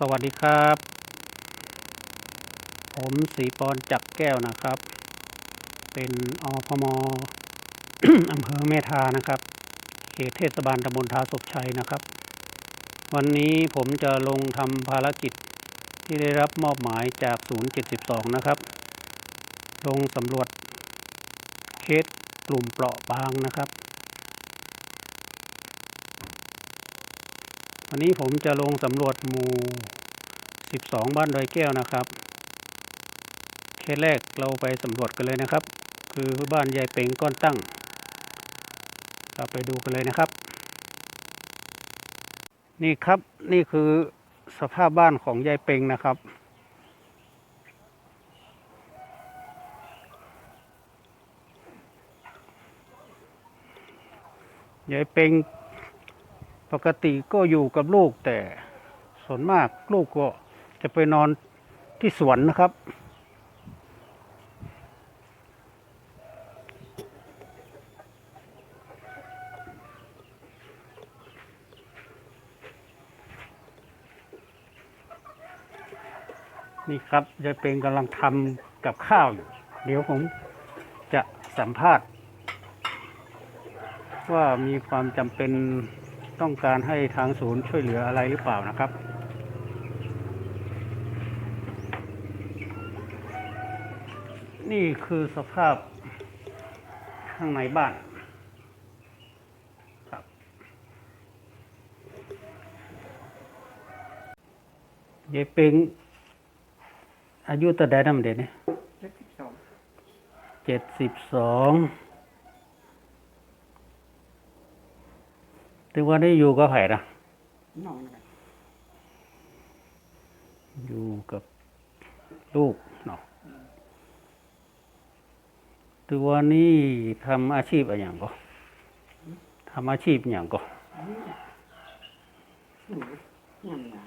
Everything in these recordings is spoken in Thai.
สวัสดีครับ ผมสีปอนจักแก้วนะครับ เป็นอพมอำเภอแม่ทานะครับ เขตเทศบาลตำบลทาศพชัยนะครับ วันนี้ผมจะลงทำภารกิจที่ได้รับมอบหมายจาก072นะครับ ลงสำรวจเคสกลุ่มเปราะบางนะครับ วันนี้ผมจะลงสำรวจหมู่ 12 บ้านดอยแก้วนะครับเคสแรกเราไปสำรวจกันเลยนะครับ คือบ้านยายเป็งก้อนตั้ง เราไปดูกันเลยนะครับ นี่ครับนี่คือสภาพบ้านของยายเป็งนะครับ ยายเป็ง ปกติก็อยู่กับลูกแต่ส่วนมากลูกก็จะไปนอนที่สวนนะครับ นี่ครับยายเป็งกำลังทำกับข้าวอยู่ เดี๋ยวผมจะสัมภาษณ์ ว่ามีความจำเป็น ต้องการให้ทางศูนย์ช่วยเหลืออะไรหรือเปล่านะครับ นี่คือสภาพข้างในบ้านครับ ยายเป็งอายุตะไดน้ำเด็ดเนี่ยเจ็ดสิบสอง เจ็ดสิบสองถึงวันนี้อยู่กับไผ่นะน้องนะครับอยู่กับลูกเนาะถึงวันนี้ทำอาชีพอะไรอย่างก็ทำอาชีพอย่างก็หนูยำหนา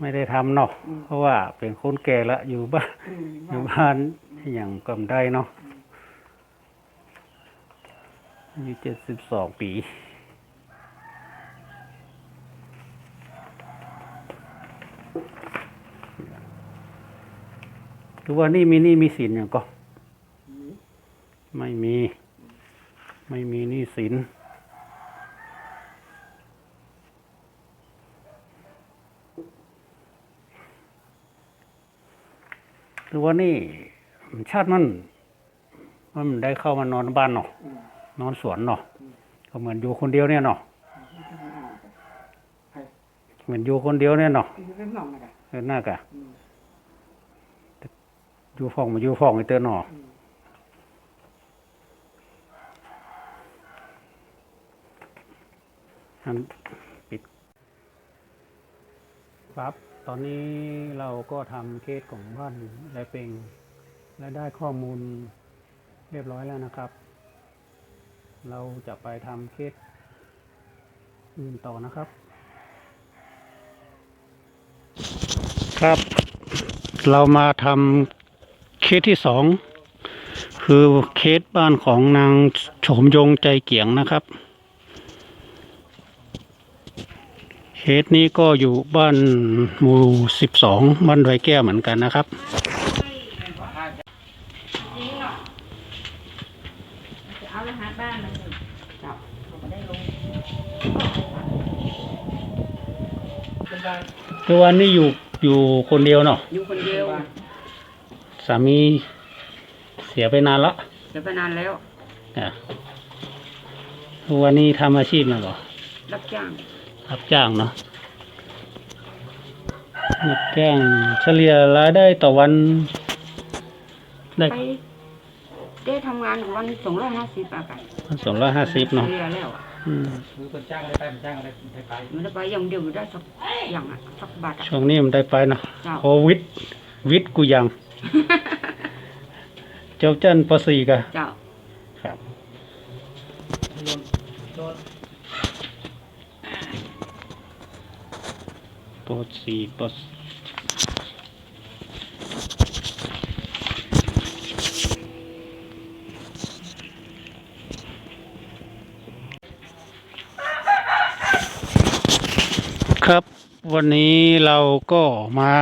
ไม่ได้ทำเนาะเพราะว่าเป็นคนแก่ละอยู่บ้านอืมอยู่บ้านอย่างกำได้เนาะ อายุเจ็ดสิบสองปีคือว่านี่มีนี่มีสินอย่างก็ ไม่มี ไม่มีนี้สินคือว่านี่ชาติมันมันได้เข้ามานอนบ้านเนาะอืม นอนสวนเนาะก็เหมือนอยู่คนเดียวเนี่ยเนาะเหมือนอยู่คนเดียวเนี่ยเนาะเป็นน้องนะครับเอหน้ากะอยู่ฟ้องมาอยู่ฟ้องไอเตือนเนาะอันปิดครับ ตอนนี้เราก็ทำเคสของบ้านไรเปงและได้ข้อมูลเรียบร้อยแล้วนะครับ เราจะไปทำเคสอื่นต่อนะครับ ครับ เรามาทำเคสที่สองคือเคสบ้านของนางโฉมยงใจเกียงนะครับ เคสนี้ก็อยู่บ้านหมู่สิบสองบ้านดอยแก้วเหมือนกันนะครับ จะเอารหัสบ้านมันเลยจับเราก็ได้ลง เป็น ได้คือวันนี้อยู่อยู่คนเดียวเนาะอยู่คนเดียวสามีเสียไปนานละเดี๋ยวไปนานแล้วอะคือวันนี้ทำอาชีพนะเหรอรับจ้างรับจ้างเนาะรับจ้างเฉลี่ยรายได้ต่อวัน ได้ไปได้ทำงานวันสองร้อยห้าสิบอะกันสองร้อยห้าสิบเนาะเฉลี่ยแล้วอะอืม คือคนจ้างได้ไปมันจ้างอะไรได้ไปมันได้ไปอย่างเดียวได้สักอย่างอะสักบาทอะช่วงนี้มันได้ไปเนาะเจ้าโควิดวิทย์กูยังเจ้าจันปสี่กะเจ้าครับโดนปสี่ปส ครับวันนี้เราก็มา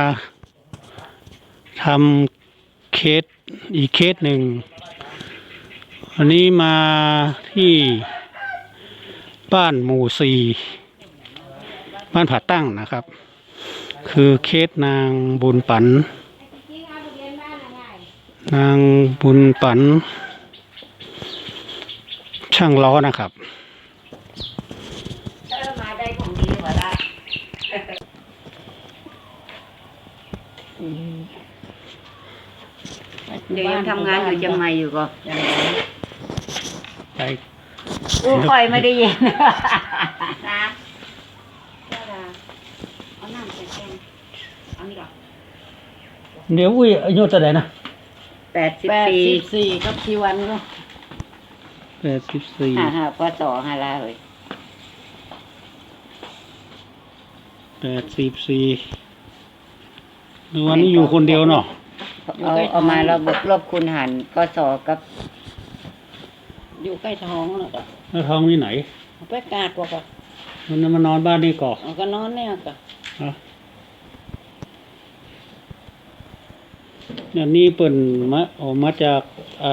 ทำเคสอีกเคสหนึ่งวันนี้มาที่บ้านหมู่สี่บ้านผาตั้งนะครับ คือเคสนางบุญปัน นางบุญปัน ช่างล้อนะครับ เออมาได้ของดีกว่าละ เดี๋ยวยังทำงานอยู่เชียงใหม่อยู่ก็ไปอู้คอยไม่ได้ยินนะเอาน้ำใส่แกงเอานี่ก่อนเดี๋ยวอุ้ยอายุเท่าไหร่นะแปดสิบแปดปีสิบสี่กับชีวันก็แปดสิบสี่ฮ่าฮ่าพอต่อฮาลาเลย แปดสิบสี่วันนี้อยู่คนเดียวเนาะเอาเอามาเราบวกลบคูณหารก็สอกับ อยู่ใกล้ท้องแล้วก็แล้วท้องที่ไหนเอาไปกาดกว่าก็มันมานอนบ้านนี่ก่อนเอาก็นอนเนี่ยก็ฮะเนี่ยนี่เปิ่นมาออกมาจากไอ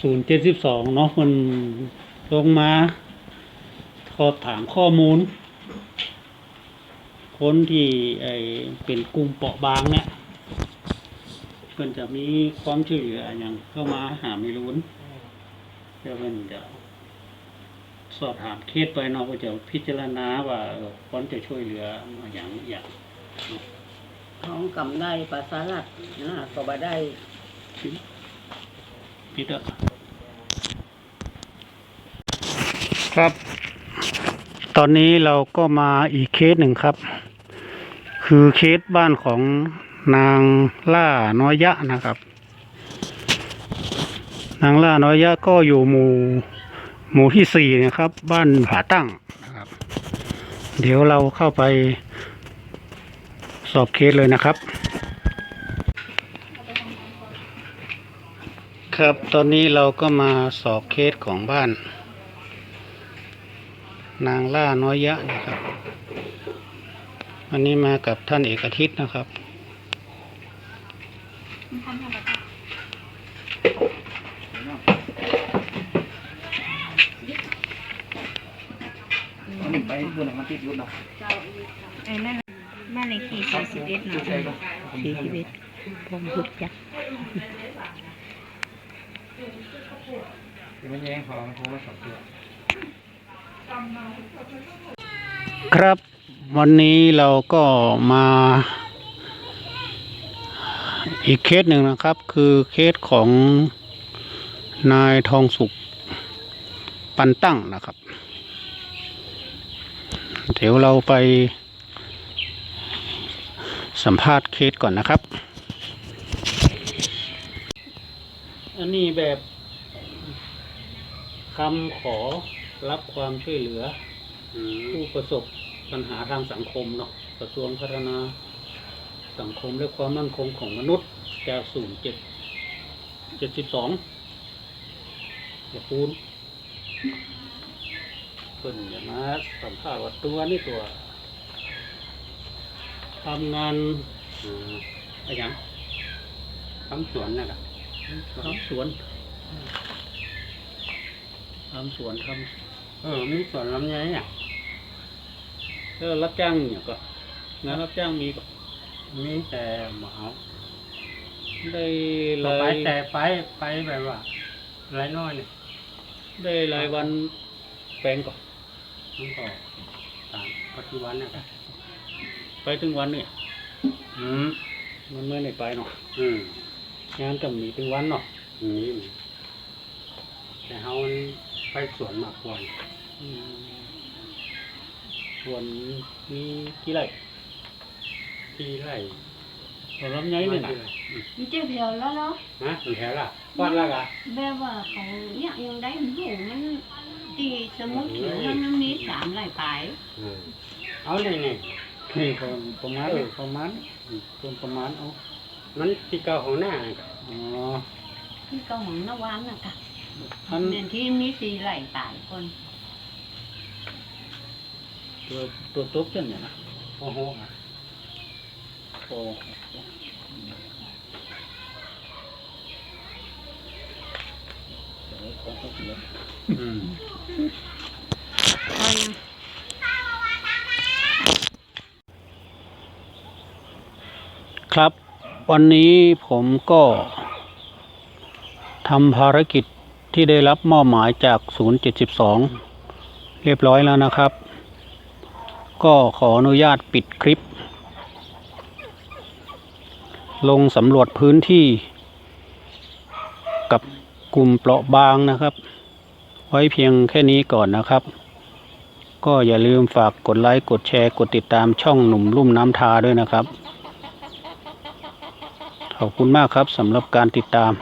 ศูนย์เจ็ดสิบสองเนาะมันลงมาขอถามข้อมูล คนที่ไอเป็นกลุ่มเปราะบางเนี่ยเพิ่นจะมีความช่วยเหลืออย่างเข้ามาหาไม่รู้นเดี๋ยวเพิ่นจะสอบถามเคสไปเนาะก็จะพิจารณาว่าเออควรจะช่วยเหลืออย่างอย่างท้องกำได้ภาษาหลักนะก็บ่ได้พิจารครับ ตอนนี้เราก็มาอีกเคสหนึ่งครับ คือเคสบ้านของนางล่าน้อยยะนะครับ นางล่าน้อยยะก็อยู่หมู่หมู่ที่สี่นะครับ บ้านผาตั้งนะครับ เดี๋ยวเราเข้าไปสอบเคสเลยนะครับ ครับตอนนี้เราก็มาสอบเคสของบ้าน นางล่าน้อยยะนะครับ วันนี้มากับท่านเอกอาทิตย์นะครับ ไปบุญมันติดยุดเนาะไอ้นั่นบ้านเลขที่สี่สิบเอ็ดหน่อยสี่สิบเอ็ดผมหุดจักมันแย่งของโทรศัพท์เสือ ครับวันนี้เราก็มาอีกเคสหนึ่งนะครับ คือเคสของนายทองสุขปันตั้งนะครับ เดี๋ยวเราไปสัมภาษณ์เคสก่อนนะครับ อันนี้แบบคำขอรับความช่วยเหลือ ผู้ประสบปัญหาทางสังคมเนาะกระทรวงพัฒนาสังคมและความมั่นคงของมนุษย์จากศูนย์เจ็ดเจ็ดสิบสองอย่าพูนเพิ่นอย่ามาสัมภาษณ์ว่าตัวนี่ตัวทำงานอ่าอะไรอย่างทำสวนน่ะทำสวนทำสวนท เออมีสวนลำไยอะำแล้วรับจ้างเนี่ยก็งานรับจ้างมีก็มีแต่หมาได้เราราไปยแต่ไปไปแบบว่าไรน้อยเนี่ยได้รายวันแปลงก่อนมันก็ตามปัจจุบันนะครับไปถึงวันเนี่ยอืมมันไม่ได้ไปเนาะอืมงานก็มีถึงวันเนาะนี่แต่เขา ไปสวนมากกว่าอืมส่วนมีกี่ไร่ที่ไร่สวนลำไยเนี่ยนะมันจะเพียวแล้วเนาะฮะถึงแถวละวัดละกะแบบว่าเขาเนี่ยยังได้มันหูมันตีสมุดเขียวมันมีสามหลายปลายเอาเลยเนี่ยนี่ประประมาณประมาณนี้รวมประมาณเอามันที่เก่าของหน้าอ๋อที่เกาของนวานน่ะค่ะ อันเดือนที่มีสี่หลายปลายคนตัวตัวตุ๊กจังเนี่ยนะโอ้โหอะโอ้อืมเอายังครับ วันนี้ผมก็ทำภารกิจ ที่ได้รับมอบหมายจาก072เรียบร้อยแล้วนะครับ ก็ขออนุญาตปิดคลิป ลงสำรวจพื้นที่ กับกลุ่มเปราะบางนะครับ ไว้เพียงแค่นี้ก่อนนะครับ ก็อย่าลืมฝากกดไลค์กดแชร์กดติดตามช่องหนุ่มลุ่มน้ำทาด้วยนะครับ ขอบคุณมากครับสำหรับการติดตาม